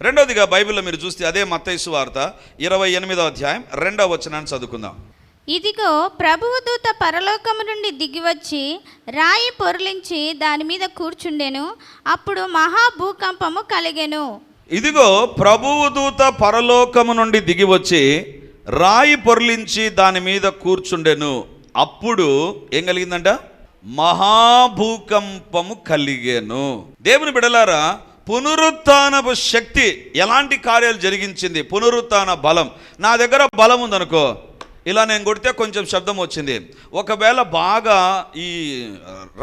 రెండవదిగా బైబిల్లో మీరు చూస్తే అదే మత్తైసు వార్త ఇరవై ఎనిమిదో అధ్యాయం రెండవ వచనాన్ని చదువుకుందాం. ఇదిగో ప్రభువు దూత పరలోకము నుండి దిగివచ్చి రాయి పొర్లించి దాని మీద కూర్చుండెను. అప్పుడు మహా భూకంపము కలిగెను. ఇదిగో ప్రభువు దూత పరలోకము నుండి దిగి వచ్చి రాయి పొర్లించి దాని మీద కూర్చుండెను. అప్పుడు ఏం కలిగిందంట? మహాభూకంపము కలిగేను. దేవుని బిడలారా పునరుత్నపు శక్తి ఎలాంటి కార్యాలు జరిగించింది? పునరుత్న బలం. నా దగ్గర బలం ఉందనుకో ఇలా నేను కొడితే కొంచెం శబ్దం వచ్చింది. ఒకవేళ బాగా ఈ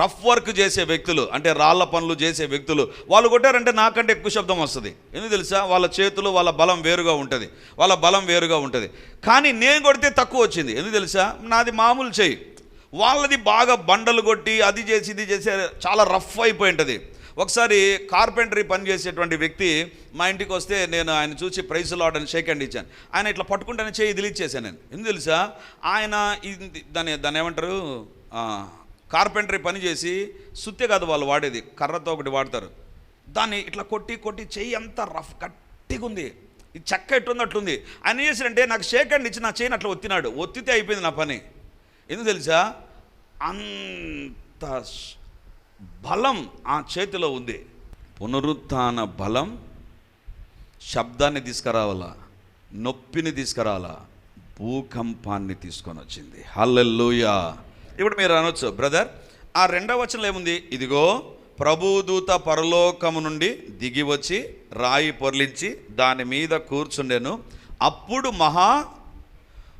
రఫ్ వర్క్ చేసే వ్యక్తులు అంటే రాళ్ళ పనులు చేసే వ్యక్తులు వాళ్ళు కొట్టారంటే నాకంటే ఎక్కువ శబ్దం వస్తుంది. ఎందుకు తెలుసా? వాళ్ళ చేతులు వాళ్ళ బలం వేరుగా ఉంటుంది. వాళ్ళ బలం వేరుగా ఉంటుంది. కానీ నేను కొడితే తక్కువ వచ్చింది. ఎందుకు తెలుసా? నాది మామూలు చేయి. వాళ్ళది బాగా బండలు కొట్టి అది చేసి ఇది చేసే చాలా రఫ్ అయిపోయి ఉంటుంది. ఒకసారి కార్పెంటరీ పని చేసేటువంటి వ్యక్తి మా ఇంటికి వస్తే నేను ఆయన చూసి ప్రైజ్ లాడ్ అని షేక్ హ్యాండ్ ఇచ్చాను. ఆయన ఇట్లా పట్టుకుంటానే చేయి డిలీట్ చేశాను నేను. ఎందుకు తెలుసా? ఆయన ఇది- దాన్ని దాన్ని ఏమంటారు? కార్పెంటరీ పని చేసి సుత్తే కాదు వాళ్ళు వాడేది. కర్రతో ఒకటి వాడతారు. దాన్ని ఇట్లా కొట్టి కొట్టి చెయ్యి అంత రఫ్ గట్టిగా ఉంది. ఈ చెక్క ఎట్టుంది అట్లుంది ఆయన చేసినంటే నాకు షేక్ హ్యాండ్ ఇచ్చి నా చేయని అట్లా ఒత్తినాడు. ఒత్తితే అయిపోయింది నా పని. ఎందుకు తెలుసా? అంత బలం ఆ చేతిలో ఉంది. పునరుత్న బలం శబ్దాన్ని తీసుకురావాలా? నొప్పిని తీసుకురావాలా? భూకంపాన్ని తీసుకొని వచ్చింది. హల్లెల్లుయా ఇప్పుడు మీరు అనొచ్చు బ్రదర్ ఆ రెండవ వచనంలో ఏముంది? ఇదిగో ప్రభుదూత పరలోకము నుండి దిగి వచ్చి రాయి పొర్లించి దాని మీద కూర్చుండెను. అప్పుడు మహా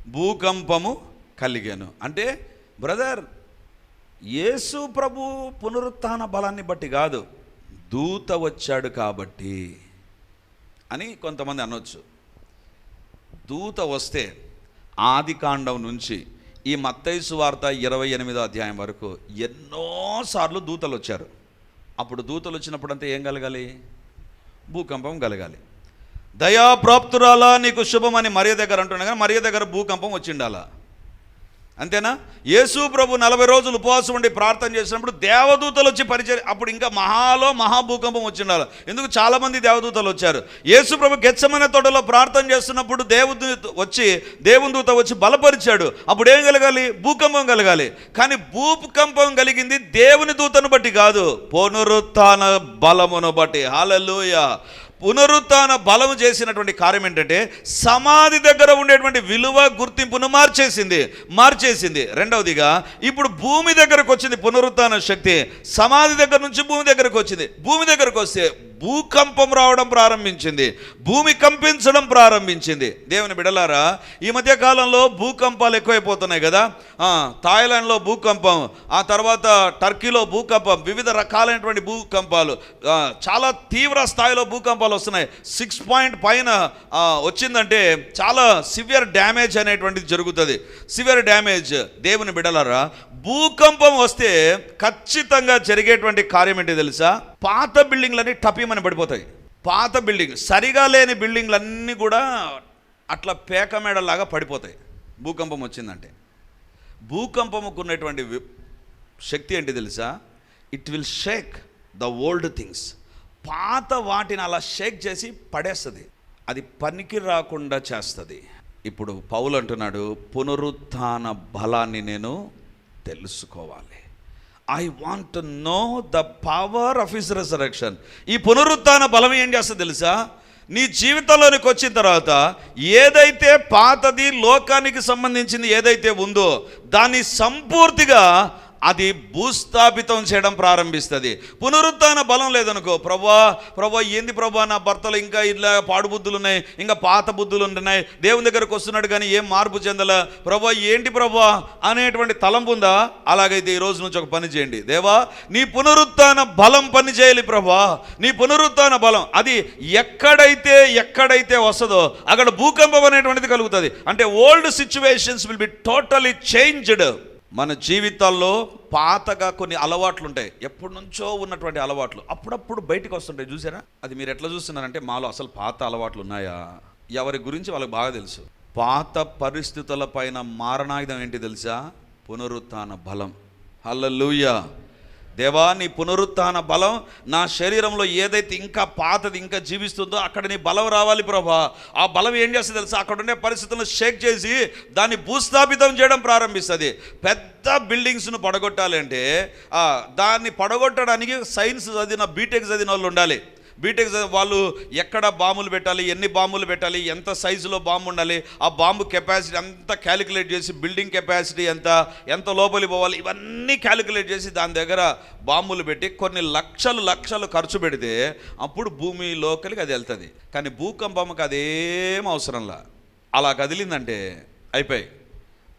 భూకంపము కలిగాను. అంటే బ్రదర్ యేసు ప్రభు పునరుత్థాన బలాన్ని బట్టి కాదు దూత వచ్చాడు కాబట్టి అని కొంతమంది అనొచ్చు. దూత వస్తే ఆది కాండం నుంచి ఈ మత్తైసు వార్త ఇరవై ఎనిమిదో అధ్యాయం వరకు ఎన్నోసార్లు దూతలు వచ్చారు. అప్పుడు దూతలు వచ్చినప్పుడంతా ఏం కలగాలి? భూకంపం కలగాలి. దయాప్రాప్తురాలా నీకు శుభమని మరియ దగ్గర అంటున్నా కానీ మరియ దగ్గర భూకంపం వచ్చిండాలా? అంతేనా? యేసు ప్రభు నలభై రోజులు ఉపవాసం ఉండి ప్రార్థన చేసినప్పుడు దేవదూతలు వచ్చి పరిచయం అప్పుడు ఇంకా మహాలో మహాభూకంపం వచ్చిండాలి. ఎందుకు చాలామంది దేవదూతలు వచ్చారు? యేసు ప్రభు గెచ్చమనే తోటలో ప్రార్థన చేస్తున్నప్పుడు దేవదూత వచ్చి దేవుని దూత వచ్చి బలపరిచాడు. అప్పుడు ఏం కలగాలి? భూకంపం కలగాలి. కానీ భూకంపం కలిగింది దేవుని దూతను బట్టి కాదు. పునరుత్న బలమును బట్టి. హాలూయ పునరుత్న బలం చేసినటువంటి కార్యం ఏంటంటే సమాధి దగ్గర ఉండేటువంటి విలువ గుర్తింపును మార్చేసింది మార్చేసింది. రెండవదిగా ఇప్పుడు భూమి దగ్గరకు వచ్చింది పునరుత్న శక్తి సమాధి దగ్గర నుంచి భూమి దగ్గరకు వచ్చింది. భూమి దగ్గరకు వస్తే భూకంపం రావడం ప్రారంభించింది భూమి కంపించడం ప్రారంభించింది. దేవుని బిడలారా ఈ మధ్య కాలంలో భూకంపాలు ఎక్కువైపోతున్నాయి కదా. థాయిలాండ్లో భూకంపం ఆ తర్వాత టర్కీలో భూకంపం వివిధ రకాలైనటువంటి భూకంపాలు చాలా తీవ్ర స్థాయిలో భూకంపాలు వస్తున్నాయి. సిక్స్ పాయింట్ పైన వచ్చిందంటే చాలా సివియర్ డ్యామేజ్ అనేటువంటిది జరుగుతుంది. సివియర్ డ్యామేజ్ దేవుని బిడలారా భూకంపం వస్తే ఖచ్చితంగా జరిగేటువంటి కార్యం ఏంటి తెలుసా? పాత బిల్డింగ్లన్నీ టపీమని పడిపోతాయి. పాత బిల్డింగ్ సరిగా లేని బిల్డింగ్లన్నీ కూడా అట్లా పేక మేడలాగా పడిపోతాయి. భూకంపం వచ్చిందంటే. భూకంపముకు ఉన్నటువంటి వి- శక్తి ఏంటి తెలుసా? It will shake the old things పాత వాటిని అలా షేక్ చేసి పడేస్తుంది. అది పనికి రాకుండా చేస్తుంది. ఇప్పుడు పౌలు అంటున్నాడు పునరుత్థాన బలాన్ని నేను తెలుసుకోవాలి. I want to know the power of his resurrection ఈ పునరుత్థాన బలం ఏం చేస్తుంది తెలుసా? నీ జీవితంలోనికి వచ్చిన తర్వాత ఏదైతే పాతది లోకానికి సంబంధించింది ఏదైతే ఉందో దాన్ని సంపూర్తిగా అది భూస్థాపితం చేయడం ప్రారంభిస్తుంది. పునరుత్న బలం లేదనుకో ప్రభా ప్రభా ఏంది ప్రభా నా భర్తలు ఇంకా ఇట్లా పాడుబుద్ధులు ఉన్నాయి ఇంకా పాత బుద్ధులు ఉన్నాయి దేవుని దగ్గరకు వస్తున్నాడు కానీ ఏం మార్పు చెందలే? ప్రభా ఏంటి ప్రభా? అనేటువంటి తలంపు ఉందా? అలాగైతే ఈ రోజు నుంచి ఒక పని చేయండి. దేవా నీ పునరుత్న బలం పని చేయాలి ప్రభా. నీ పునరుత్న బలం అది ఎక్కడైతే ఎక్కడైతే వస్తుందో అక్కడ భూకంపం అనేటువంటిది కలుగుతుంది. అంటే old situations will be totally changed మన జీవితాల్లో పాతగా కొన్ని అలవాట్లు ఉంటాయి ఎప్పటి నుంచో ఉన్నటువంటి అలవాట్లు. అప్పుడప్పుడు బయటకు వస్తుంటాయి. చూసారా? అది మీరు ఎట్లా చూస్తున్నారంటే మాలో అసలు పాత అలవాట్లు ఉన్నాయా ఎవరి గురించి వాళ్ళకి బాగా తెలుసు. పాత పరిస్థితుల పైన మారణాయుధం ఏంటి తెలుసా? పునరుత్న బలం. హల్లెలూయా. దేవా నీ పునరుత్థాన బలం నా శరీరంలో ఏదైతే ఇంకా పాతది ఇంకా జీవిస్తుందో అక్కడ నీ బలం రావాలి ప్రభా. ఆ బలం ఏం చేస్తుంది తెలుసా? అక్కడ ఉండే పరిస్థితులను షేక్ చేసి దాన్ని భూస్థాపితం చేయడం ప్రారంభిస్తుంది. పెద్ద బిల్డింగ్స్ను పడగొట్టాలంటే దాన్ని పడగొట్టడానికి సైన్స్ చదివిన బీటెక్ చదివిన వాళ్ళు ఉండాలి. బీటెక్ వాళ్ళు ఎక్కడ బాంబులు పెట్టాలి ఎన్ని బాంబులు పెట్టాలి ఎంత సైజులో బాంబు ఉండాలి ఆ బాంబు కెపాసిటీ అంతా క్యాలిక్యులేట్ చేసి బిల్డింగ్ కెపాసిటీ ఎంత ఎంత లోపలి పోవాలి ఇవన్నీ క్యాలిక్యులేట్ చేసి దాని దగ్గర బాంబులు పెట్టి కొన్ని లక్షలు లక్షలు ఖర్చు పెడితే అప్పుడు భూమి లోకలికి అది వెళ్తుంది. కానీ భూకంపంకి అదేం అవసరంలా? అలా కదిలిందంటే అయిపోయి.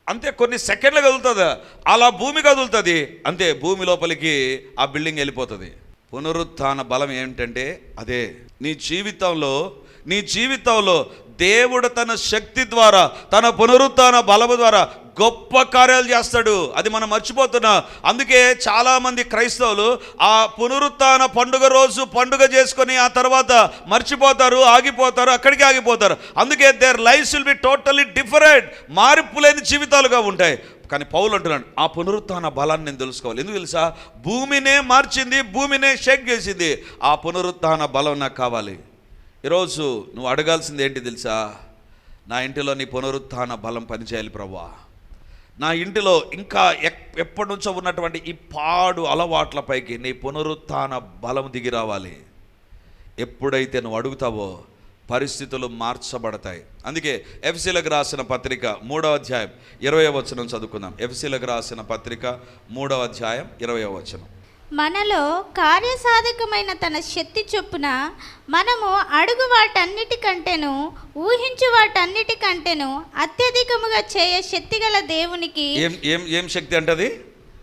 అంతే కొన్ని సెకండ్లు కదులుతుంది. అలా భూమి కదులుతుంది. అంతే భూమి లోపలికి ఆ బిల్డింగ్ వెళ్ళిపోతుంది. పునరుత్థాన బలం ఏమిటంటే అదే నీ జీవితంలో నీ జీవితంలో దేవుడు తన శక్తి ద్వారా తన పునరుత్థాన బలము ద్వారా గొప్ప కార్యాలు చేస్తాడు. అది మనం మర్చిపోతున్నాం. అందుకే చాలామంది క్రైస్తవులు ఆ పునరుత్థాన పండుగ రోజు పండుగ చేసుకొని ఆ తర్వాత మర్చిపోతారు ఆగిపోతారు అక్కడికి ఆగిపోతారు. అందుకే their life will be totally different మార్పు లేని జీవితాలుగా ఉంటాయి. కానీ పౌలు అంటున్నాడు ఆ పునరుత్థాన బలాన్ని నేను తెలుసుకోవాలి. ఎందుకు తెలుసా? భూమినే మార్చింది భూమినే షేక్ చేసింది. ఆ పునరుత్థాన బలం నాకు కావాలి. ఈరోజు నువ్వు అడగాల్సింది ఏంటి తెలుసా? నా ఇంటిలో నీ పునరుత్థాన బలం పనిచేయాలి ప్రభా నా ఇంటిలో ఇంకా ఎప్పటి నుంచో ఉన్నటువంటి ఈ పాడు అలవాట్లపైకి నీ పునరుత్థాన బలం దిగి రావాలి. ఎప్పుడైతే నువ్వు అడుగుతావో పరిస్థితులు మార్చబడతాయి. అందుకే ఎఫ్సీలకు రాసిన పత్రిక మూడవ అధ్యాయం ఇరవై వచనం చదువుకుందాం. ఎఫ్సీలకు రాసిన పత్రిక మూడవ అధ్యాయం ఇరవై వచనం. మనలో కార్యసాధకమైన తన శక్తి చొప్పున మనము అడుగు వాటన్నిటికంటేను ఊహించు వాటన్నిటికంటేను అత్యధికముగా చేయ శక్తిగల దేవునికి ఏం ఏం ఏం శక్తి అంటది?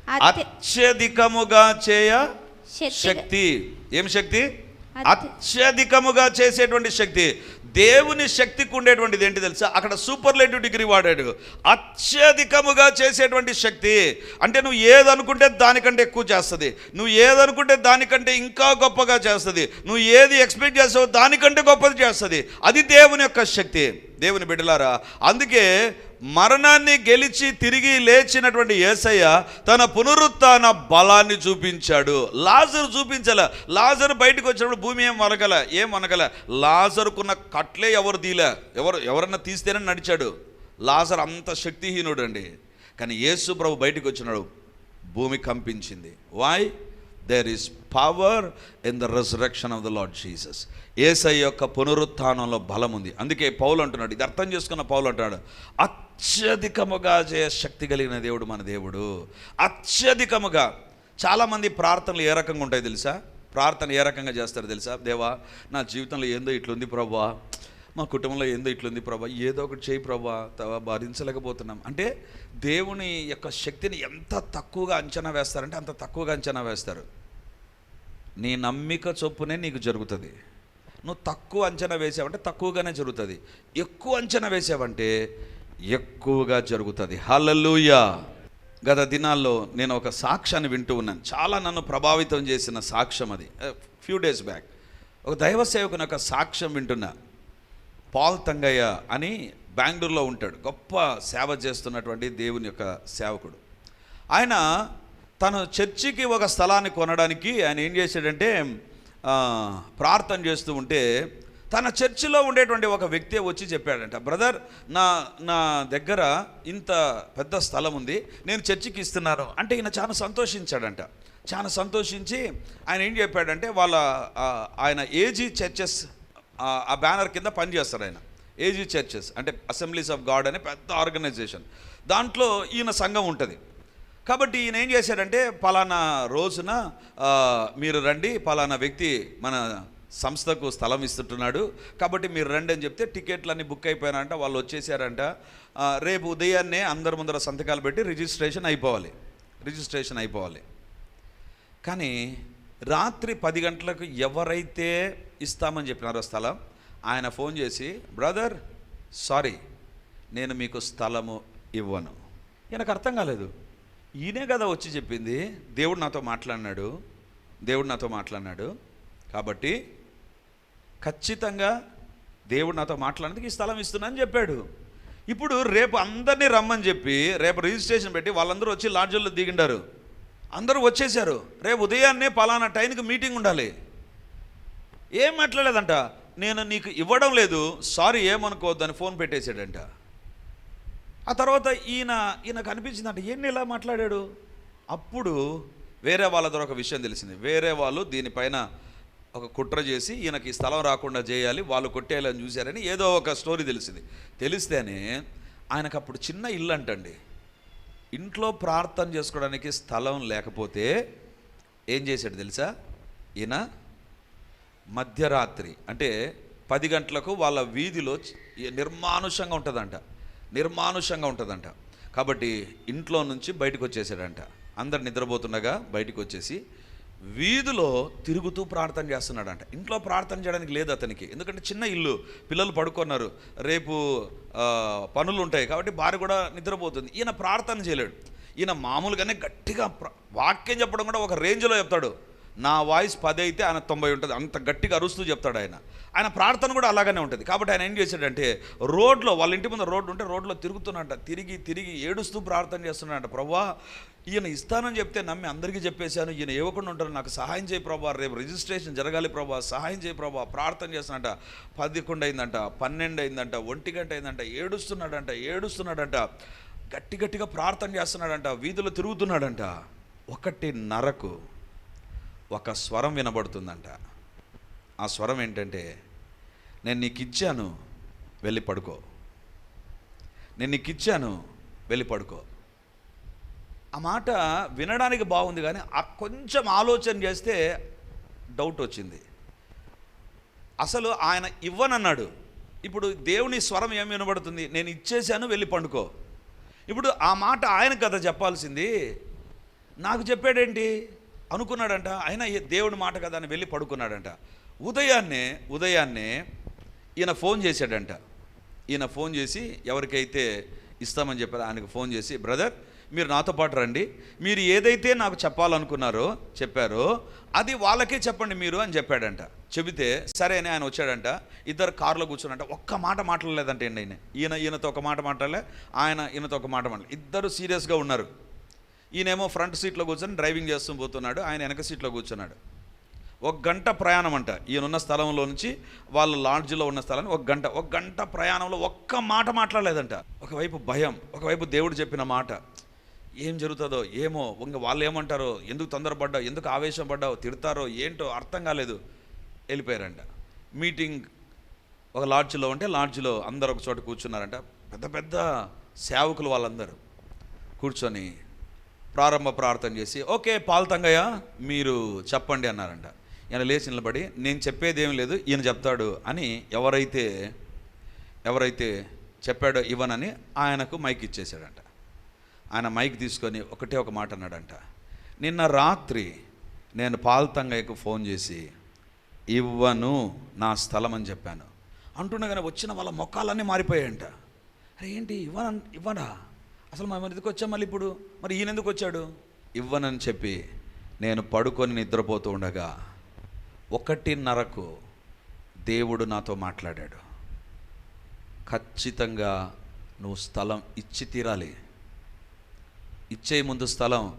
అత్య- అత్యధికముగా చేయ శక్తి శక్తి. ఏం శక్తి? అత్యధికముగా చేసేటువంటి శక్తి దేవుని శక్తికి ఉండేటువంటిది ఏంటి తెలుసా? అక్కడ సూపర్లేటివ్ డిగ్రీ వాడాడు. అత్యధికముగా చేసేటువంటి శక్తి అంటే నువ్వు ఏదనుకుంటే దానికంటే ఎక్కువ చేస్తుంది. నువ్వు ఏదనుకుంటే దానికంటే ఇంకా గొప్పగా చేస్తుంది. నువ్వు ఏది ఎక్స్పెక్ట్ చేస్తావో దానికంటే గొప్పది చేస్తుంది. అది దేవుని యొక్క శక్తి. దేవుని బిడ్డలారా అందుకే మరణాన్ని గెలిచి తిరిగి లేచినటువంటి యేసయ్య తన పునరుత్న బలాన్ని చూపించాడు. లాజరు చూపించాల. లాజరు బయటకు వచ్చినప్పుడు భూమి ఏం వనగల ఏం వనకల? లాజరుకున్న కట్లే ఎవరు తీలే? ఎవరు ఎవరన్నా తీస్తేనే నడిచాడు. లాజర్ అంత శక్తిహీనుడు అండి కానీ యేసు ప్రభు బయటకు వచ్చినాడు భూమి కంపించింది. Why there is power in the resurrection of the lord Jesus ఏసై యొక్క పునరుత్థానంలో బలం ఉంది. అందుకే పౌలు అంటున్నాడు ఇది అర్థం చేసుకున్న పౌలు అంటున్నాడు అత్యధికముగా చేయ శక్తి కలిగిన దేవుడు మన దేవుడు. అత్యధికముగా చాలామంది ప్రార్థనలు ఏ రకంగా ఉంటాయి తెలుసా? ప్రార్థన ఏ రకంగా చేస్తారు తెలుసా? దేవా నా జీవితంలో ఏందో ఇట్లుంది ప్రభా. మా కుటుంబంలో ఏందో ఇట్లుంది ప్రభా. ఏదో ఒకటి చేయి ప్రభా తవ భరించలేకపోతున్నాం అంటే దేవుని యొక్క శక్తిని ఎంత తక్కువగా అంచనా వేస్తారంటే అంత తక్కువగా అంచనా వేస్తారు. నీ నమ్మిక చొప్పునే నీకు జరుగుతుంది. నువ్వు తక్కువ అంచనా వేసావంటే తక్కువగానే జరుగుతుంది. ఎక్కువ అంచనా వేసావంటే ఎక్కువగా జరుగుతుంది. హల్లెలూయా! గత దినాల్లో నేను ఒక సాక్ష్యాన్ని వింటూ ఉన్నాను. చాలా నన్ను ప్రభావితం చేసిన సాక్ష్యం అది. ఫ్యూ డేస్ బ్యాక్ ఒక దైవ సేవకుని ఒక సాక్ష్యం వింటున్నా. పాల్ తంగయ్య అని బెంగళూరులో ఉంటాడు. గొప్ప సేవ చేస్తున్నటువంటి దేవుని యొక్క సేవకుడు. ఆయన తను చర్చికి ఒక స్థలాన్ని కొనడానికి ఆయన ఏం చేశాడంటే ప్రార్థన చేస్తూ ఉంటే తన చర్చిలో ఉండేటువంటి ఒక వ్యక్తి వచ్చి చెప్పాడంట బ్రదర్ నా నా దగ్గర ఇంత పెద్ద స్థలం ఉంది నేను చర్చికి ఇస్తున్నాను. అంటే ఈయన చాలా సంతోషించాడంట. చాలా సంతోషించి ఆయన ఏం చెప్పాడంటే వాళ్ళ ఆయన ఏజీ చర్చెస్ ఆ- ఆ బ్యానర్ కింద పనిచేస్తాడు ఆయన. ఏజీ చర్చెస్ అంటే అసెంబ్లీస్ ఆఫ్ గాడ్ అనే పెద్ద ఆర్గనైజేషన్. దాంట్లో ఈయన సంఘం ఉంటుంది. కాబట్టి ఈయన ఏం చేశాడంటే పలానా రోజున మీరు రండి పలానా వ్యక్తి మన సంస్థకు స్థలం ఇస్తుంటున్నాడు కాబట్టి మీరు రండి అని చెప్తే టికెట్లన్నీ బుక్ అయిపోయారంట వాళ్ళు వచ్చేసారంట. రేపు ఉదయాన్నే అందరి ముందర సంతకాలు పెట్టి రిజిస్ట్రేషన్ అయిపోవాలి రిజిస్ట్రేషన్ అయిపోవాలి. కానీ రాత్రి పది గంటలకు ఎవరైతే ఇస్తామని చెప్పినారో స్థలం ఆయన ఫోన్ చేసి బ్రదర్ సారీ నేను మీకు స్థలము ఇవ్వను. ఈయనకు అర్థం కాలేదు. ఈయనే కదా వచ్చి చెప్పింది దేవుడు నాతో మాట్లాడినాడు దేవుడు నాతో మాట్లాడినాడు. కాబట్టి ఖచ్చితంగా దేవుడు నాతో మాట్లాడినందుకు ఈ స్థలం ఇస్తున్నా అని చెప్పాడు. ఇప్పుడు రేపు అందరినీ రమ్మని చెప్పి రేపు రిజిస్ట్రేషన్ పెట్టి వాళ్ళందరూ వచ్చి లాడ్జుల్లో దిగిండారు. అందరూ వచ్చేసారు. రేపు ఉదయాన్నే పలానా టైంకి మీటింగ్ ఉండాలి. ఏం మాట్లాడలేదంట. నేను నీకు ఇవ్వడం లేదు. సారీ ఏమనుకోవద్దని ఫోన్ పెట్టేశాడంట. ఆ తర్వాత ఈయన ఈయన కనిపించిందంట ఏంటి ఇలా మాట్లాడాడు? అప్పుడు వేరే వాళ్ళ ద్వారా ఒక విషయం తెలిసింది. వేరే వాళ్ళు దీనిపైన ఒక కుట్ర చేసి ఈయనకి స్థలం రాకుండా చేయాలి వాళ్ళు కొట్టేయాలని చూశారని ఏదో ఒక స్టోరీ తెలిసింది. తెలిస్తేనే ఆయనకు అప్పుడు చిన్న ఇల్లు అంటండి ఇంట్లో ప్రార్థన చేసుకోవడానికి స్థలం లేకపోతే ఏం చేశాడు తెలుసా? ఈయన మధ్యరాత్రి అంటే పది గంటలకు వాళ్ళ వీధిలో నిర్మానుషంగా ఉంటుందంట. నిర్మానుషంగా ఉంటుందంట. కాబట్టి ఇంట్లో నుంచి బయటకు వచ్చేసాడంట. అందరు నిద్రపోతుండగా బయటకు వచ్చేసి వీధిలో తిరుగుతూ ప్రార్థన చేస్తున్నాడంట. ఇంట్లో ప్రార్థన చేయడానికి లేదు అతనికి. ఎందుకంటే చిన్న ఇల్లు. పిల్లలు పడుకున్నారు. రేపు పనులు ఉంటాయి కాబట్టి భార్య కూడా నిద్రపోతుంది. ఈయన ప్రార్థన చేయలేడు. ఈయన మామూలుగానే గట్టిగా వాక్యం చెప్పడం కూడా ఒక రేంజ్లో చెప్తాడు. నా వాయిస్ పది అయితే ఆయన తొంభై ఉంటుంది. అంత గట్టిగా అరుస్తూ చెప్తాడు ఆయన. ఆయన ప్రార్థన కూడా అలాగనే ఉంటుంది. కాబట్టి ఆయన ఏం చేశాడంటే రోడ్లో వాళ్ళ ఇంటి ముందు రోడ్డు ఉంటే రోడ్లో తిరుగుతున్నట తిరిగి తిరిగి ఏడుస్తూ ప్రార్థన చేస్తున్నాడంట. ప్రభా ఈయన ఇస్తానని చెప్తే నమ్మి అందరికీ చెప్పేశాను. ఈయన ఇవ్వకుండా ఉంటారు నాకు సహాయం చేయి ప్రభా రేపు రిజిస్ట్రేషన్ జరగాలి ప్రభా సహాయం చేయి ప్రభా ప్రార్థన చేస్తున్నట పదకొండు అయిందంట పన్నెండు అయిందంట ఒంటి గంట అయిందంట. ఏడుస్తున్నాడంట ఏడుస్తున్నాడంట. గట్టి గట్టిగా ప్రార్థన చేస్తున్నాడంట. వీధిలో తిరుగుతున్నాడంట. ఒకటి నరకు ఒక స్వరం వినబడుతుందంట. ఆ స్వరం ఏంటంటే నేను నీకు ఇచ్చాను వెళ్ళి పడుకో. నేను నీకు ఇచ్చాను వెళ్ళి పడుకో. ఆ మాట వినడానికి బాగుంది కానీ ఆ కొంచెం ఆలోచన చేస్తే డౌట్ వచ్చింది. అసలు ఆయన ఇవ్వనన్నాడు. ఇప్పుడు దేవుని స్వరం ఏం వినబడుతుంది? నేను ఇచ్చేశాను వెళ్ళి పండుకో. ఇప్పుడు ఆ మాట ఆయన కదా చెప్పాల్సింది. నాకు చెప్పాడేంటి? అనుకున్నాడంట ఆయన దేవుడి మాట కదా అని వెళ్ళి పడుకున్నాడంట. ఉదయాన్నే ఉదయాన్నే ఈయన ఫోన్ చేశాడంట. ఈయన ఫోన్ చేసి ఎవరికైతే ఇస్తామని చెప్పారు ఆయనకు ఫోన్ చేసి బ్రదర్ మీరు నాతో పాటు రండి. మీరు ఏదైతే నాకు చెప్పాలనుకున్నారో చెప్పారో అది వాళ్ళకే చెప్పండి మీరు అని చెప్పాడంట. చెబితే సరే అని ఆయన వచ్చాడంట. ఇద్దరు కారులో కూర్చున్నట ఒక్క మాట మాట్లాడలేదంట అండి ఆయన ఈయన ఈయనతో ఒక మాట మాట్లాడలే ఆయన ఈయనతో ఒక మాట మాట్లాడలే. ఇద్దరు సీరియస్గా ఉన్నారు. ఈయనేమో ఫ్రంట్ సీట్లో కూర్చొని డ్రైవింగ్ చేస్తూ పోతున్నాడు. ఆయన వెనక సీట్లో కూర్చున్నాడు. ఒక గంట ప్రయాణం అంట. ఈయనున్న స్థలంలో నుంచి వాళ్ళ లాడ్జ్లో ఉన్న స్థలాన్ని ఒక గంట ఒక గంట ప్రయాణంలో ఒక్క మాట మాట్లాడలేదంట. ఒకవైపు భయం ఒకవైపు దేవుడు చెప్పిన మాట. ఏం జరుగుతుందో ఏమో ఇంక వాళ్ళు ఏమంటారో ఎందుకు తొందరపడ్డావు ఎందుకు ఆవేశం పడ్డావు తిడతారో ఏంటో అర్థం కాలేదు. వెళ్ళిపోయారంట. మీటింగ్ ఒక లాడ్జ్లో ఉంటే లాడ్జ్లో అందరు ఒక చోట కూర్చున్నారంట. పెద్ద పెద్ద సేవకులు వాళ్ళందరూ కూర్చొని ప్రారంభ ప్రార్థన చేసి ఓకే పాల్తంగయ్య మీరు చెప్పండి అన్నారంట. ఈయన లేచి నిలబడి నేను చెప్పేది ఏం లేదు ఈయన చెప్తాడు అని ఎవరైతే ఎవరైతే చెప్పాడో ఇవ్వనని ఆయనకు మైక్ ఇచ్చేసాడంట ఆయన మైక్ తీసుకొని ఒకటే ఒక మాట అన్నాడంట. నిన్న రాత్రి నేను పాల్తంగయ్యకు ఫోన్ చేసి ఇవ్వను నా స్థలం అని చెప్పాను. అంటుండగానే వచ్చిన వాళ్ళ మొక్కలన్నీ మారిపోయాయంట. అరే ఏంటి? ఇవ్వన ఇవ్వనా? అసలు మనం ఎందుకు వచ్చాం మళ్ళీ ఇప్పుడు? మరి ఈయన ఎందుకు వచ్చాడు? ఇవ్వనని చెప్పి నేను పడుకొని నిద్రపోతూ ఉండగా ఒకటిన్నరకు దేవుడు నాతో మాట్లాడాడు. ఖచ్చితంగా నువ్వు స్థలం ఇచ్చి తీరాలి. ఇచ్చే ముందు స్థలం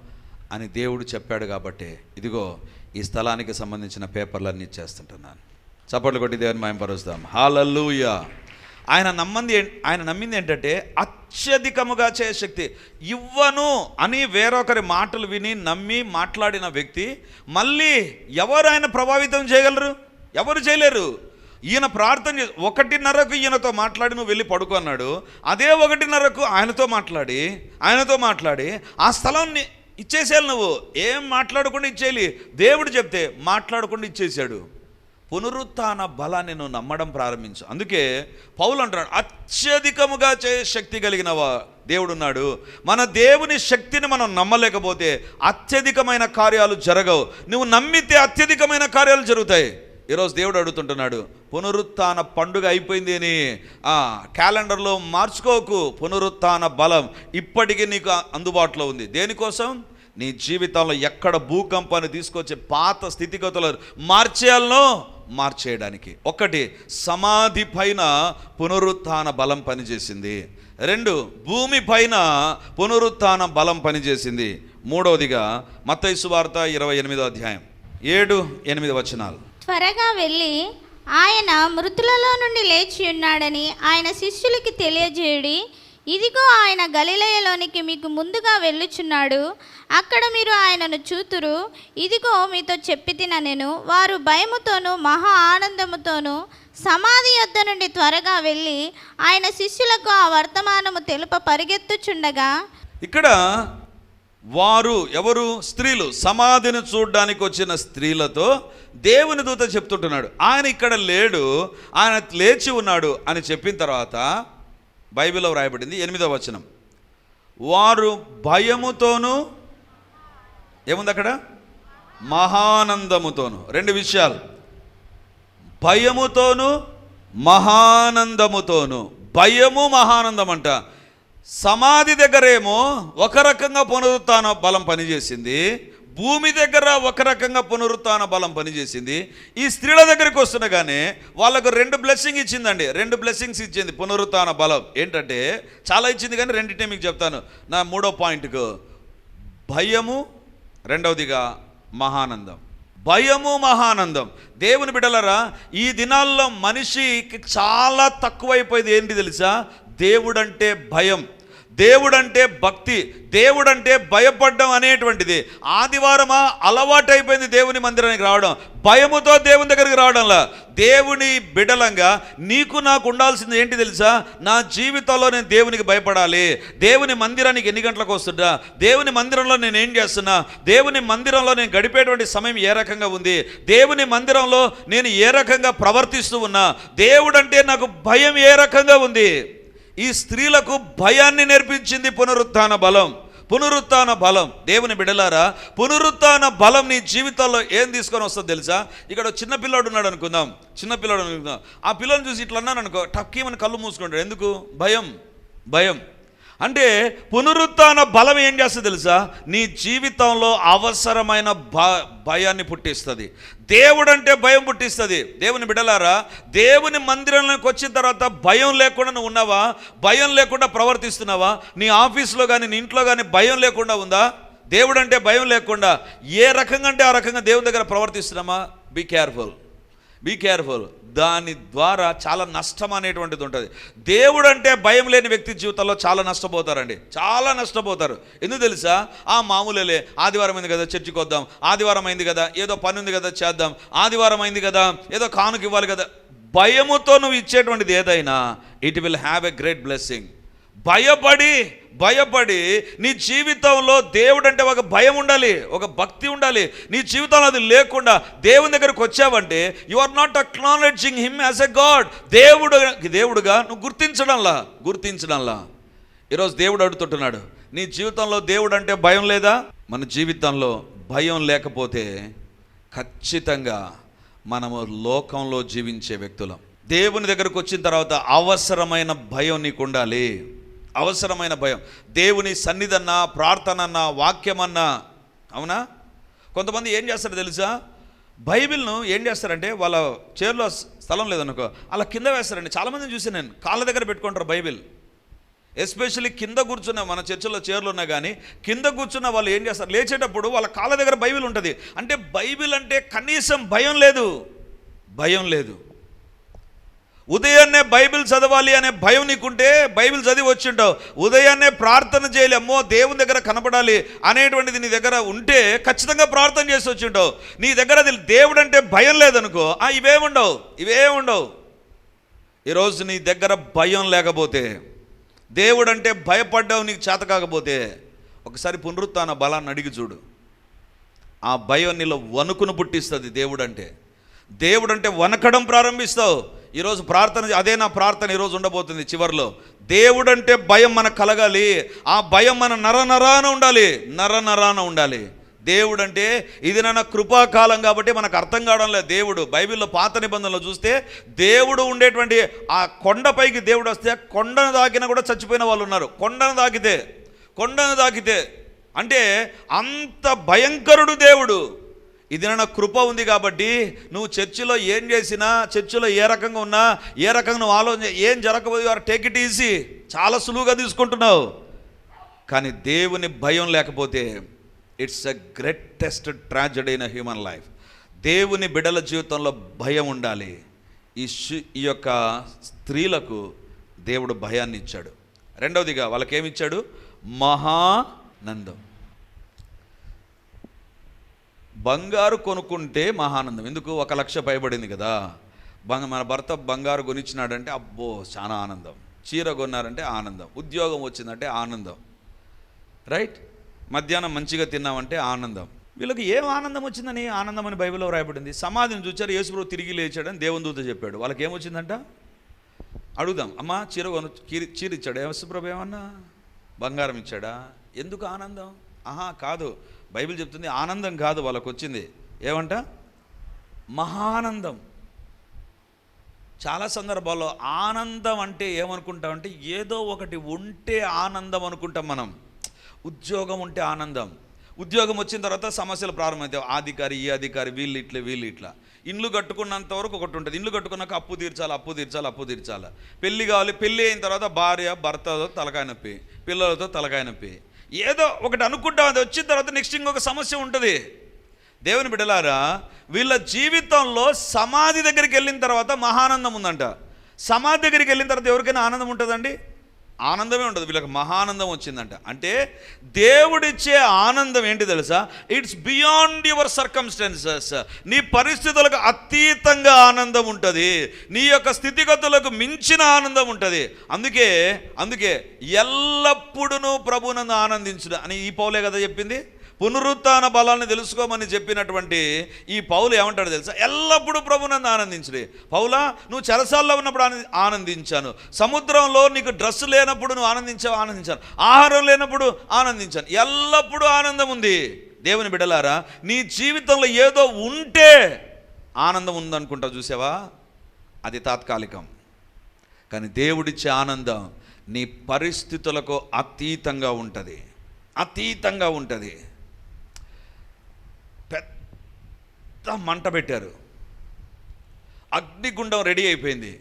అని దేవుడు చెప్పాడు కాబట్టి ఇదిగో ఈ స్థలానికి సంబంధించిన పేపర్లన్నీ ఇచ్చేస్తుంటున్నాను. చప్పట్లు కొట్టి దేవుని మాయం పరుస్తాం. హాలూయా ఆయన నమ్మంది ఆయన నమ్మింది ఏంటంటే అత్యధికముగా చేయ శక్తి. ఇవ్వను అని వేరొకరి మాటలు విని నమ్మి మాట్లాడిన వ్యక్తి మళ్ళీ ఎవరు ఆయన ప్రభావితం చేయగలరు? ఎవరు చేయలేరు? ఈయన ప్రార్థన చే ఒకటిన్నరకు ఈయనతో మాట్లాడి నువ్వు వెళ్ళి పడుకో అన్నాడు. అదే ఒకటిన్నరకు ఆయనతో మాట్లాడి ఆయనతో మాట్లాడి ఆ స్థలాన్ని ఇచ్చేసేయాలి నువ్వు. ఏం మాట్లాడకుండా ఇచ్చేయాలి? దేవుడు చెప్తే మాట్లాడకుండా ఇచ్చేసాడు పునరుత్థాన బలాన్ని నువ్వు నమ్మడం ప్రారంభించు. అందుకే పౌలు అంటున్నాడు అత్యధికముగా చే శక్తి కలిగిన దేవుడున్నాడు. మన దేవుని శక్తిని మనం నమ్మలేకపోతే అత్యధికమైన కార్యాలు జరగవు. నువ్వు నమ్మితే అత్యధికమైన కార్యాలు జరుగుతాయి. ఈరోజు దేవుడు అడుగుతుంటున్నాడు పునరుత్థాన పండుగ అయిపోయింది అని. క్యాలెండర్లో మార్చుకోకు పునరుత్థాన బలం ఇప్పటికీ నీకు అందుబాటులో ఉంది. దేనికోసం? నీ జీవితంలో ఎక్కడ భూకంపాన్ని తీసుకొచ్చే పాత స్థితిగతులను మార్చేయాలనో మార్చేయడానికి. ఒకటి సమాధి పైన పునరుత్థాన బలం పనిచేసింది. రెండు భూమి పైన పునరుత్థాన బలం పనిచేసింది. మూడవదిగా మత్తయి వార్త ఇరవై ఎనిమిదో అధ్యాయం. ఏడు ఎనిమిది వచనాలు. త్వరగా వెళ్ళి ఆయన మృతులలో నుండి లేచి ఉన్నాడని ఆయన శిష్యులకి తెలియజేయడి. ఇదిగో ఆయన గలిలయలోనికి మీకు ముందుగా వెళ్ళుచున్నాడు. అక్కడ మీరు ఆయనను చూతురు. ఇదిగో మీతో చెప్పి తిన నేను వారు భయముతోనూ మహా ఆనందముతోనూ సమాధి యొద్ద నుండి త్వరగా వెళ్ళి ఆయన శిష్యులకు ఆ వర్తమానము తెలుప పరిగెత్తుచుండగా ఇక్కడ వారు ఎవరు? స్త్రీలు. సమాధిని చూడడానికి వచ్చిన స్త్రీలతో దేవుని దూత చెప్తుంటున్నాడు. ఆయన ఇక్కడ లేడు. ఆయన లేచి ఉన్నాడు అని చెప్పిన తర్వాత బైబిల్లో వ్రాయబడింది ఎనిమిదవ వచనం. వారు భయముతోనూ ఏముంది అక్కడ? మహానందముతోను. రెండు విషయాలు. భయముతోను మహానందముతోను. భయము మహానందం అంట. సమాధి దగ్గరేమో ఒక రకంగా పునరుత్న బలం పనిచేసింది. భూమి దగ్గర ఒక రకంగా పునరుత్న బలం పనిచేసింది. ఈ స్త్రీల దగ్గరికి వస్తుండగానే వాళ్ళకు రెండు బ్లెస్సింగ్ ఇచ్చిందండి. రెండు బ్లెస్సింగ్స్ ఇచ్చింది పునరుత్న బలం. ఏంటంటే చాలా ఇచ్చింది కానీ రెండింటినీ మీకు చెప్తాను. నా మూడో పాయింట్కు భయము రెండవదిగా మహానందం. భయము మహానందం. దేవుని బిడలరా ఈ దినాల్లో మనిషికి చాలా తక్కువైపోయింది. ఏంటి తెలుసా? దేవుడంటే భయం. దేవుడంటే భక్తి దేవుడంటే భయపడడం అనేటువంటిది. ఆదివారమా అలవాటైపోయింది దేవుని మందిరానికి రావడం. భయముతో దేవుని దగ్గరికి రావడంలా. దేవుని బిడలంగా నీకు నాకు ఉండాల్సింది ఏంటి తెలుసా? నా జీవితంలో నేను దేవునికి భయపడాలి. దేవుని మందిరానికి ఎన్ని గంటలకు వస్తుందా దేవుని మందిరంలో నేను ఏం చేస్తున్నా? దేవుని మందిరంలో నేను గడిపేటువంటి సమయం ఏ రకంగా ఉంది? దేవుని మందిరంలో నేను ఏ రకంగా ప్రవర్తిస్తూ ఉన్నా? దేవుడంటే నాకు భయం ఏ రకంగా ఉంది? ఈ స్త్రీలకు భయాన్ని నేర్పించింది పునరుత్థాన బలం. పునరుత్థాన బలం. దేవుని బిడలారా పునరుత్థాన బలం నీ జీవితంలో ఏం తీసుకొని వస్తుందో తెలుసా? ఇక్కడ చిన్న పిల్లాడు ఉన్నాడు అనుకుందాం. చిన్న పిల్లాడు అనుకుందాం. ఆ పిల్లని చూసి ఇట్లా అన్నాను అనుకో టక్కీమని కళ్ళు మూసుకుంటాడు. ఎందుకు? భయం. భయం. అంటే పునరుత్న బలం ఏం చేస్తుంది తెలుసా? నీ జీవితంలో అవసరమైన భ భయాన్ని పుట్టిస్తుంది. దేవుడు అంటే భయం పుట్టిస్తుంది. దేవుని బిడలారా దేవుని మందిరంలోకి వచ్చిన తర్వాత భయం లేకుండా నువ్వు ఉన్నావా? భయం లేకుండా ప్రవర్తిస్తున్నావా? నీ ఆఫీస్లో కానీ నీ ఇంట్లో కానీ భయం లేకుండా ఉందా? దేవుడు అంటే భయం లేకుండా ఏ రకంగా అంటే ఆ రకంగా దేవుని దగ్గర ప్రవర్తిస్తున్నామా? బీ కేర్ఫుల్ బీ కేర్ఫుల్ దాని ద్వారా చాలా నష్టం అనేటువంటిది ఉంటుంది. దేవుడు అంటే భయం లేని వ్యక్తి జీవితంలో చాలా నష్టపోతారండి. చాలా నష్టపోతారు. ఎందుకు తెలుసా? ఆ మామూలేలే ఆదివారం అయింది కదా చర్చికి వద్దాం. ఆదివారం అయింది కదా ఏదో పని ఉంది కదా చేద్దాం. ఆదివారం అయింది కదా ఏదో కానుక ఇవ్వాలి కదా. భయముతో నువ్వు ఇచ్చేటువంటిది ఏదైనా it will have a great blessing భయపడి భయపడి నీ జీవితంలో దేవుడు అంటే ఒక భయం ఉండాలి ఒక భక్తి ఉండాలి. నీ జీవితంలో అది లేకుండా దేవుని దగ్గరకు వచ్చావంటే you are not acknowledging him as a god దేవుడు దేవుడుగా నువ్వు గుర్తించడంలా గుర్తించడంలా. ఈరోజు దేవుడు అడుగుతుంటున్నాడు నీ జీవితంలో దేవుడు అంటే భయం లేదా? మన జీవితంలో భయం లేకపోతే ఖచ్చితంగా మనము లోకంలో జీవించే వ్యక్తులం. దేవుని దగ్గరకు వచ్చిన తర్వాత అవసరమైన భయం నీకు ఉండాలి అవసరమైన భయం. దేవుని సన్నిధన్నా ప్రార్థనన్న వాక్యమన్న. అవునా? కొంతమంది ఏం చేస్తారు తెలుసా? బైబిల్ను ఏం చేస్తారంటే వాళ్ళ చేర్లో స్థలం లేదనుకో అలా కింద వేస్తారండి. చాలామందిని చూసి నేను కాళ్ళ దగ్గర పెట్టుకుంటారు బైబిల్. ఎస్పెషల్లీ కింద కూర్చున్న మన చర్చిలో చైర్లు ఉన్నా కానీ కింద కూర్చున్న వాళ్ళు ఏం చేస్తారు? లేచేటప్పుడు వాళ్ళ కాళ్ళ దగ్గర బైబిల్ ఉంటుంది. అంటే బైబిల్ అంటే కనీసం భయం లేదు. భయం లేదు. ఉదయాన్నే బైబిల్ చదవాలి అనే భయం నీకుంటే బైబిల్ చదివి వచ్చింటావు. ఉదయాన్నే ప్రార్థన చేయాలి అమ్మో దేవుని దగ్గర కనపడాలి అనేటువంటిది నీ దగ్గర ఉంటే ఖచ్చితంగా ప్రార్థన చేసి వచ్చింటావు. నీ దగ్గర అది దేవుడు అంటే భయం లేదనుకో ఆ ఇవేముండవు ఇవేముండవు ఈరోజు నీ దగ్గర భయం లేకపోతే దేవుడు అంటే భయపడ్డావు నీకు చేత కాకపోతే ఒకసారి పునరుత్న బలాన్ని అడిగి చూడు. ఆ భయం నీలో వణుకును పుట్టిస్తుంది దేవుడు అంటే దేవుడు అంటే వనకడం ప్రారంభిస్తావు. ఈరోజు ప్రార్థన అదే నా ప్రార్థన ఈరోజు ఉండబోతుంది చివరిలో. దేవుడంటే భయం మనకు కలగాలి. ఆ భయం మన నర నరాన ఉండాలి. నర నరాన ఉండాలి. దేవుడు అంటే ఇది నా కృపాకాలం కాబట్టి మనకు అర్థం కావడం లేదు. దేవుడు బైబిల్లో పాత నిబంధనలు చూస్తే దేవుడు ఉండేటువంటి ఆ కొండపైకి దేవుడు వస్తే కొండను దాకినా కూడా చచ్చిపోయిన వాళ్ళు ఉన్నారు. కొండను దాకితే కొండను దాకితే అంటే అంత భయంకరుడు దేవుడు. ఇది నా కృప ఉంది కాబట్టి నువ్వు చర్చిలో ఏం చేసినా చర్చిలో ఏ రకంగా ఉన్నా ఏ రకంగా నువ్వు ఆలోచన ఏం జరగబోదు ఆర్ టేక్ ఇట్ ఈజీ చాలా సులువుగా తీసుకుంటున్నావు. కానీ దేవుని భయం లేకపోతే it's a greatest tragedy in human life దేవుని బిడల జీవితంలో భయం ఉండాలి. ఈ ఈ యొక్క స్త్రీలకు దేవుడు భయాన్ని ఇచ్చాడు. రెండవదిగా వాళ్ళకేమిచ్చాడు మహానందం. బంగారు కొనుక్కుంటే మహానందం. ఎందుకు? ఒక లక్ష పైబడింది కదా. బంగ మన భర్త బంగారు కొనిచ్చినాడంటే అబ్బో చాలా ఆనందం. చీర కొన్నారంటే ఆనందం. ఉద్యోగం వచ్చిందంటే ఆనందం. రైట్? మధ్యాహ్నం మంచిగా తిన్నామంటే ఆనందం. వీళ్ళకి ఏం ఆనందం వచ్చిందని? ఆనందం అని బైబిల్లో రాయబడింది. సమాధిని చూచారు యేసుప్రభు తిరిగి లేచాడని దేవుని దూత చెప్పాడు. వాళ్ళకి ఏమొచ్చిందంట? అడుగుదాం. అమ్మా చీర కొను చీర చీర ఇచ్చాడు? యేసుప్రభు ఏమన్నా? బంగారం ఇచ్చాడా? ఎందుకు ఆనందం? ఆహా కాదు. బైబిల్ చెప్తుంది ఆనందం కాదు వాళ్ళకు వచ్చింది ఏమంట? మహానందం. చాలా సందర్భాల్లో ఆనందం అంటే ఏమనుకుంటామంటే ఏదో ఒకటి ఉంటే ఆనందం అనుకుంటాం మనం. ఉద్యోగం ఉంటే ఆనందం. ఉద్యోగం వచ్చిన తర్వాత సమస్యలు ప్రారంభమవుతాయి. ఆధికారి అధికారి ఈ అధికారి వీళ్ళు ఇట్లా వీళ్ళు ఇట్లా. ఇండ్లు కట్టుకున్నంత వరకు ఒకటి ఉంటుంది. ఇండ్లు కట్టుకున్నాక అప్పు తీర్చాలి అప్పు తీర్చాలి అప్పు తీర్చాలి. పెళ్ళి కావాలి పెళ్ళి అయిన తర్వాత భార్య భర్తతో తలకాయ నొప్పి పిల్లలతో తలకాయ నొప్పి. ఏదో ఒకటి అనుకుంటాం అది వచ్చిన తర్వాత నెక్స్ట్ ఇంకొక సమస్య ఉంటుంది. దేవుని బిడ్డలారా వీళ్ళ జీవితంలో సమాధి దగ్గరికి వెళ్ళిన తర్వాత మహానందం ఉందంట. సమాధి దగ్గరికి వెళ్ళిన తర్వాత ఎవరికైనా ఆనందం ఉంటుందండి? ఆనందమే ఉండదు. వీళ్ళకి మహానందం వచ్చిందంట. అంటే దేవుడిచ్చే ఆనందం ఏంటి తెలుసా? ఇట్స్ బియాండ్ యువర్ సర్కమ్స్టెన్సెస్ నీ పరిస్థితులకు అతీతంగా ఆనందం ఉంటుంది. నీ యొక్క స్థితిగతులకు మించిన ఆనందం ఉంటుంది. అందుకే అందుకే ఎల్లప్పుడూ ప్రభునందు ఆనందించుడు అని ఈ పౌలే కదా చెప్పింది? పునరుత్న బలాన్ని తెలుసుకోమని చెప్పినటువంటి ఈ పౌలు ఏమంటాడు తెలుసా? ఎల్లప్పుడూ నన్ను ఆనందించుడే. పౌలా నువ్వు చెరసాల్లో ఉన్నప్పుడు ఆనందించాను. సముద్రంలో నీకు డ్రెస్ లేనప్పుడు నువ్వు ఆనందించావు ఆనందించాను. ఆహారం లేనప్పుడు ఆనందించాను. ఎల్లప్పుడూ ఆనందం ఉంది. దేవుని బిడలారా నీ జీవితంలో ఏదో ఉంటే ఆనందం ఉందనుకుంటావు చూసావా? అది తాత్కాలికం. కానీ దేవుడిచ్చే ఆనందం నీ పరిస్థితులకు అతీతంగా ఉంటుంది. అతీతంగా ఉంటుంది. పెద్ద మంట పెట్టారు. అగ్నిగుండం రెడీ అయిపోయింది.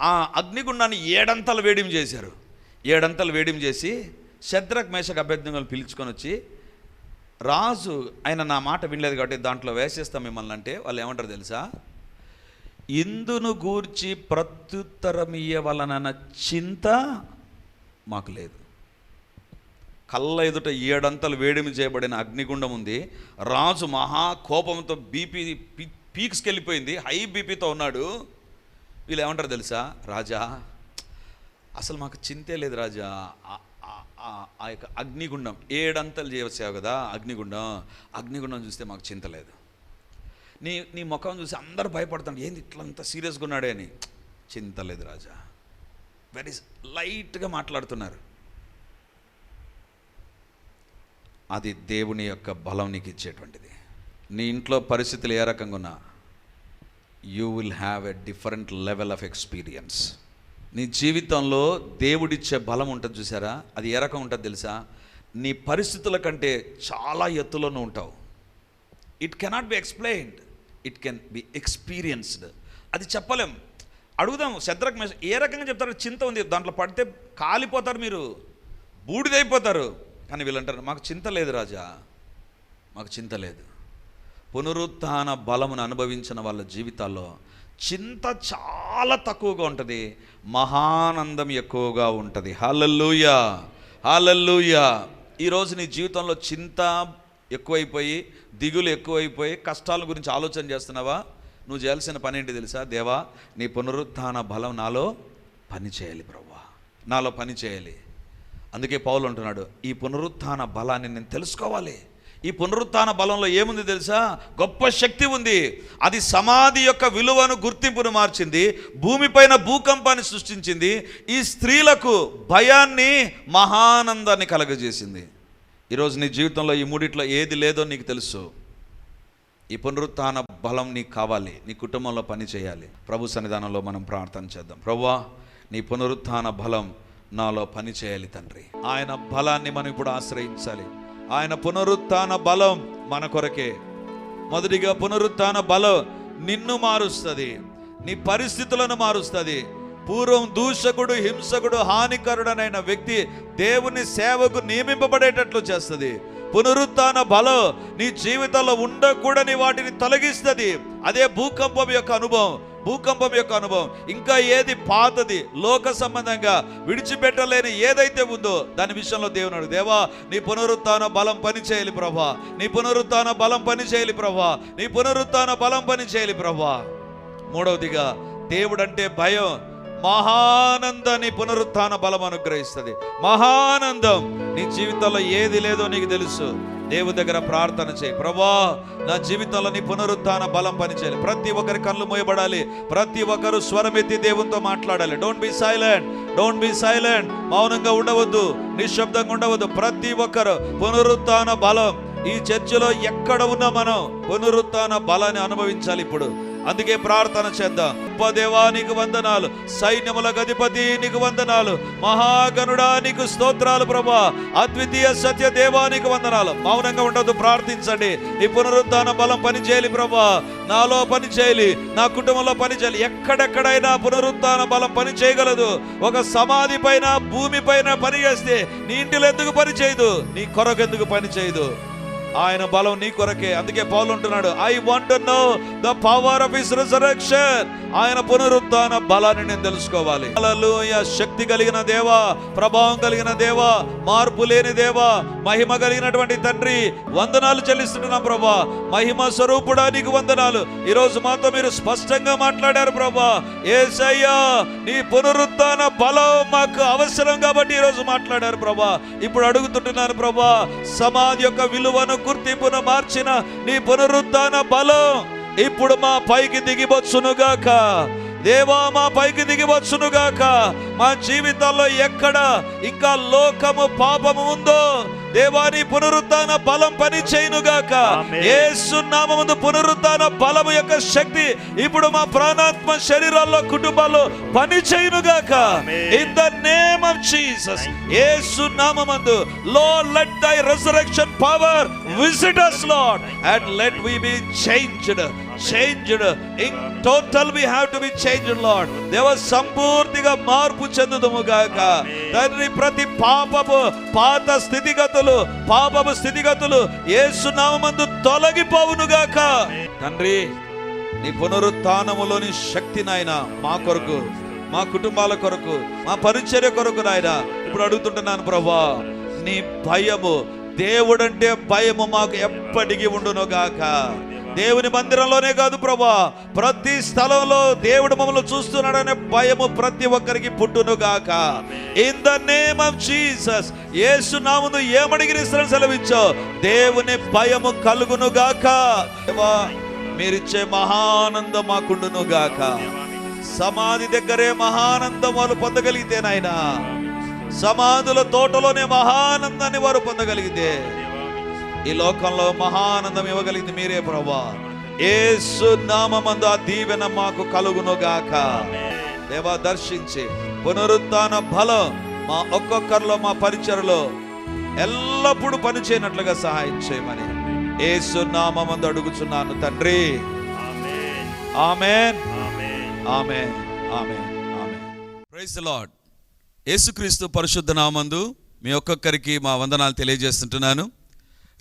ఆ అగ్నిగుండాన్ని ఏడంతలు వేడిం చేశారు. ఏడంతలు వేడిం చేసి శద్రక్ మేషక్ అభ్యర్థులను పిలుచుకొని వచ్చి రాజు ఆయన నా మాట వినలేదు కాబట్టి దాంట్లో వేసేస్తాం మిమ్మల్ని అంటే వాళ్ళు ఏమంటారు తెలుసా? ఇందును గూర్చి ప్రత్యుత్తరం ఇయ్యవలనన్న చింత మాకు లేదు. కళ్ళ ఎదుట ఏడంతలు వేడిమి చేయబడిన అగ్నిగుండం ఉంది. రాజు మహా కోపంతో బీపీ పీక్స్కి వెళ్ళిపోయింది హై బీపీతో ఉన్నాడు. వీళ్ళు ఏమంటారు తెలుసా? రాజా అసలు మాకు చింతే లేదు రాజా. ఆ- యొక్క అగ్నిగుండం ఏడంతలు చేయవచ్చావు కదా అగ్నిగుండం. అగ్నిగుండం చూస్తే మాకు చింత లేదు. నీ నీ ముఖం చూసి అందరూ భయపడతాడు ఏంది ఇట్లంత సీరియస్గా ఉన్నాడే అని. చింత లేదు రాజా. వెరీ లైట్గా మాట్లాడుతున్నారు. అది దేవుని యొక్క బలం నీకు ఇచ్చేటువంటిది. నీ ఇంట్లో పరిస్థితులు ఏ రకంగా ఉన్నా you will have a different level of experience నీ జీవితంలో దేవుడిచ్చే బలం ఉంటుంది చూసారా? అది ఏ రకం ఉంటుంది తెలుసా? నీ పరిస్థితుల కంటే చాలా ఎత్తులోనూ ఉంటావు. It cannot be explained it can be experienced అది చెప్పలేం. అడుగుదాం. శత్రుఘ్ ఏ రకంగా చెప్తారు చింత ఉంది. దాంట్లో పడితే కాలిపోతారు మీరు. బూడిదైపోతారు. కానీ వీళ్ళంటారు మాకు చింత లేదు రాజా మాకు చింత లేదు. పునరుత్థాన బలమును అనుభవించిన వాళ్ళ జీవితాల్లో చింత చాలా తక్కువగా ఉంటుంది మహానందం ఎక్కువగా ఉంటుంది. Hallelujah hallelujah. ఈరోజు నీ జీవితంలో చింత ఎక్కువైపోయి దిగులు ఎక్కువైపోయి కష్టాల గురించి ఆలోచన చేస్తున్నావా? నువ్వు చేయాల్సిన పని ఏంటి తెలుసా? దేవా నీ పునరుత్థాన బలం నాలో పని చేయాలి ప్రవ్వా. నాలో పని చేయాలి. అందుకే పౌలు అంటున్నాడు ఈ పునరుత్థాన బలాన్ని నేను తెలుసుకోవాలి. ఈ పునరుత్థాన బలంలో ఏముంది తెలుసా? గొప్ప శక్తి ఉంది. అది సమాధి యొక్క విలువను గుర్తింపును మార్చింది భూమిపైన భూకంపాన్ని సృష్టించింది ఈ స్త్రీలకు భయాన్ని మహానందాన్ని కలగజేసింది. ఈరోజు నీ జీవితంలో ఈ మూడిట్లో ఏది లేదో నీకు తెలుసు. ఈ పునరుత్థాన బలం నీకు కావాలి నీ కుటుంబంలో పని చేయాలి. ప్రభు సన్నిధానంలో మనం ప్రార్థన చేద్దాం. ప్రభువా నీ పునరుత్థాన బలం నాలో పని చేయాలి తండ్రి. ఆయన బలాన్ని మనం ఇప్పుడు ఆశ్రయించాలి. ఆయన పునరుత్థాన బలం మన కొరకే. మొదటిగా పునరుత్థాన బలం నిన్ను మారుస్తుంది. నీ పరిస్థితులను మారుస్తుంది. పూర్వం దూషకుడు హింసకుడు హానికరుడనైన వ్యక్తి దేవుని సేవకు నియమింపబడేటట్లు చేస్తుంది. పునరుత్న బలం నీ జీవితంలో ఉండకూడని వాటిని తొలగిస్తుంది. అదే భూకంపం యొక్క అనుభవం. భూకంపం యొక్క అనుభవం. ఇంకా ఏది పాతది? లోక సంబంధంగా విడిచిపెట్టలేని ఏదైతే ఉందో దాని విషయంలో దేవుని అడుగు దేవా నీ పునరుత్న బలం పని చేయాలి ప్రభా. నీ పునరుత్న బలం పని చేయాలి ప్రభా. నీ పునరుత్న బలం పని చేయాలి ప్రభా. మూడవదిగా దేవుడంటే భయం. మహానందాన్ని పునరుత్థాన బలం అనుగ్రహిస్తుంది. మహానందం నీ జీవితంలో ఏది లేదో నీకు తెలుసు. దేవుని దగ్గర ప్రార్థన చేయి. ప్రభా నా జీవితంలో నీ పునరుత్థాన బలం పనిచేయాలి. ప్రతి ఒక్కరి కళ్ళు మోయబడాలి. ప్రతి ఒక్కరు స్వరమెత్తి దేవునితో మాట్లాడాలి. Don't be silent don't be silent మౌనంగా ఉండవద్దు. నిశ్శబ్దంగా ఉండవద్దు. ప్రతి ఒక్కరు పునరుత్థాన బలం. ఈ చర్చిలో ఎక్కడ ఉన్నా మనం పునరుత్థాన బలాన్ని అనుభవించాలి ఇప్పుడు. అందుకే ప్రార్థన చేద్దాం. గొప్ప నీకు వందనాలు. సైన్యముల గధిపతి నీకు వందనాలు. మహాగణుడా నీకు స్తోత్రాలు ప్రభా. అద్వితీయ సత్య దేవానికి వందనాలు. మౌనంగా ఉండదు ప్రార్థించండి. నీ పునరుద్ధాన బలం పని చేయాలి ప్రభా. నాలో పని చేయాలి నా కుటుంబంలో పని చేయాలి ఎక్కడెక్కడైనా పునరుద్ధాన బలం పని చేయగలదు ఒక సమాధి పైన భూమి పైన పని చేస్తే నీ ఇంటిలో ఎందుకు పని చేయదు నీ కొరకు ఎందుకు పని చేయదు ఆయన బలం నీ కొరకే. అందుకే పౌలు ఉంటున్నాడు I want know the power of his resurrection ఆయన పునరుద్ధాన బలాన్ని నేను తెలుసుకోవాలి. శక్తి కలిగిన దేవా ప్రభావం కలిగిన దేవా మార్పు లేని దేవా మహిమ కలిగినటువంటి తండ్రి వందనాలు చెల్లిస్తున్నాం ప్రభా. మహిమ స్వరూపుడా నీకు వందనాలు. ఈరోజు మాతో మీరు స్పష్టంగా మాట్లాడారు ప్రభా. ఏసయ్యా నీ పునరుద్ధాన బలం మాకు అవసరం కాబట్టి ఈరోజు మాట్లాడారు ప్రభా. ఇప్పుడు అడుగుతుంటున్నాను ప్రభా సమాధి యొక్క విలువను గుర్తింపును మార్చిన నీ పునరుద్ధాన బలం ఇప్పుడు మా పైకి దిగివచ్చునుగాక. దేవా మా పైకి దిగివచ్చునుగాక. మా జీవితాల్లో ఎక్కడ ఇంకా లోకము పాపము ఉందో దేవాని పునరుత్థాన బలం పని చేయునుగాక ఆమేన్. యేసు నామముందు పునరుత్థాన బలము యొక్క శక్తి ఇప్పుడు మా ప్రాణాత్మ శరీరాల్లో కుటుంబాల్లో పని చేయునుగాక. In the name of Jesus యేసు నామమందు లో let thy resurrection power visit us lord and let we be changed changed in total we have to be changed lord దేవ సంపూర్తిగా మార్పు చెందుదుము గాక తండ్రి ప్రతి పాపపు పాత స్థితిగతులు పాపపు స్థితిగతులు యేసు నామమందు తొలగిపోవును గాక. తండ్రి నీ పునరుత్థానములోని శక్తి నాయన మా కొరకు మా కుటుంబాల కొరకు మా పరిచర్య కొరకు నాయన. ఇప్పుడు అడుగుతుంటున్నాను ప్రభా నీ భయము దేవుడంటే భయము మాకు ఎప్పటికీ ఉండును గాక. దేవుని మందిరంలోనే కాదు ప్రభా. ప్రతి స్థలంలో దేవుడు మమ్మల్ని చూస్తున్నాడనే భయము ప్రతి ఒక్కరికి పుట్టును గాక in the name of Jesus యేసు నామును ఏమడిగిన ఇస్రాయల్ సెలవిచ్చో దేవుని భయము కలుగును గాక మీరిచ్చే మహానందం మాకుండును గాక సమాధి దగ్గరే మహానందం వాళ్ళు పొందగలిగితే నాయన. సమాధుల తోటలోనే మహానందాన్ని వారు పొందగలిగితే. ఈ లోకంలో మహానందం ఇవ్వగలిగింది మీరే ప్రభా. ఏసు నామమందు ఆ దీవెన మాకు కలుగును గాక. దేవా దర్శించి పునరుత్థాన బలం మా ఒక్కొక్కరిలో మా పరిచయలో ఎల్లప్పుడూ పనిచేయనట్లుగా సహాయం చేయమని ఏసు నామమందు అడుగుచున్నాను తండ్రి. ఆమేన్. ఆమెన్. ఆమెన్. ఆమెన్. Praise lord. యేసుక్రీస్తు పరిశుద్ధ నామందు మీ ఒక్కొక్కరికి మా వందనాలు తెలియజేస్తుంటున్నాను.